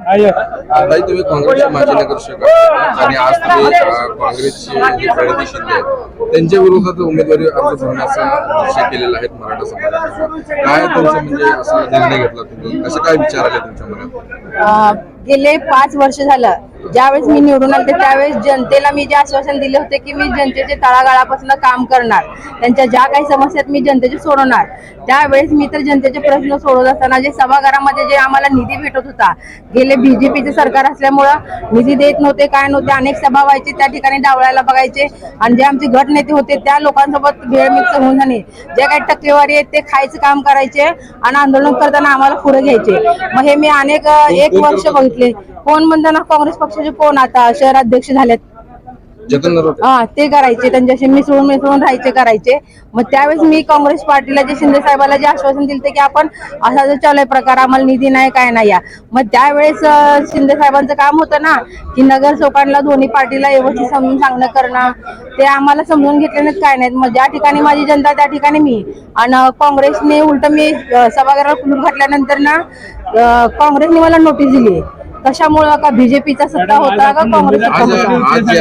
ताई तुम्ही काँग्रेसचे माजी नगरसेवक. आणि आज तुम्ही काँग्रेसचे प्रणिती शिंदे आहेत त्यांच्या विरोधात उमेदवारी अर्ज भरण्याचा निश्चय केलेला आहे मराठा समाजाने काय तुमचं म्हणजे असा निर्णय घेतला तुम्ही? कसं काय विचार आले तुमच्या मनात? गेले पाच वर्ष झालं. ज्यावेळेस मी निवडून आले त्यावेळेस जनतेला मी जे आश्वासन दिले होते की मी जनतेचे तळागाळापासून काम करणार. त्यांच्या ज्या काही समस्या आहेत मी जनतेचे सोडवणार. त्यावेळेस मी तर जनतेचे प्रश्न सोडवत असताना जे सभागृहामध्ये जे आम्हाला निधी भेटत होता गेले बीजेपीचे सरकार असल्यामुळं निधी देत नव्हते काय नव्हते अनेक सभा व्हायचे त्या ठिकाणी डावळायला बघायचे. आणि जे आमचे गट नेते होते त्या लोकांसोबत भेळ मिक्स होऊन जाणे. जे काही टक्केवारी आहेत ते खायचं काम करायचे आणि आंदोलन करताना आम्हाला पुढे घ्यायचे. मग हे मी अनेक एक वर्ष करत बघितले कोण म्हणताना काँग्रेस पक्षाचे कोण आता शहराध्यक्ष झालेत? हा ते करायचे. त्यांच्याशी मिसळून मिसळून राहायचे करायचे. मग त्यावेळेस मी काँग्रेस पार्टीला जे शिंदे साहेबाला जे आश्वासन दिले की आपण असा जो चालू आहे प्रकार आम्हाला निधी नाही काय नाही या. मग त्यावेळेस शिंदे साहेबांचं काम होतं ना की नगर चौकांना दोन्ही पार्टीला व्यवस्थित समजून सांगणं करणं. ते आम्हाला समजून घेतले नाहीत काय नाहीत. मग ज्या ठिकाणी माझी जनता त्या ठिकाणी मी. आणि काँग्रेसने उलट मी अं, सभागृहात कुलूप घातल्यानंतर ना काँग्रेसने मला नोटीस दिली. कशामुळं का बीजेपीचा सत्ता होता का काँग्रेसचा? सत्ता होता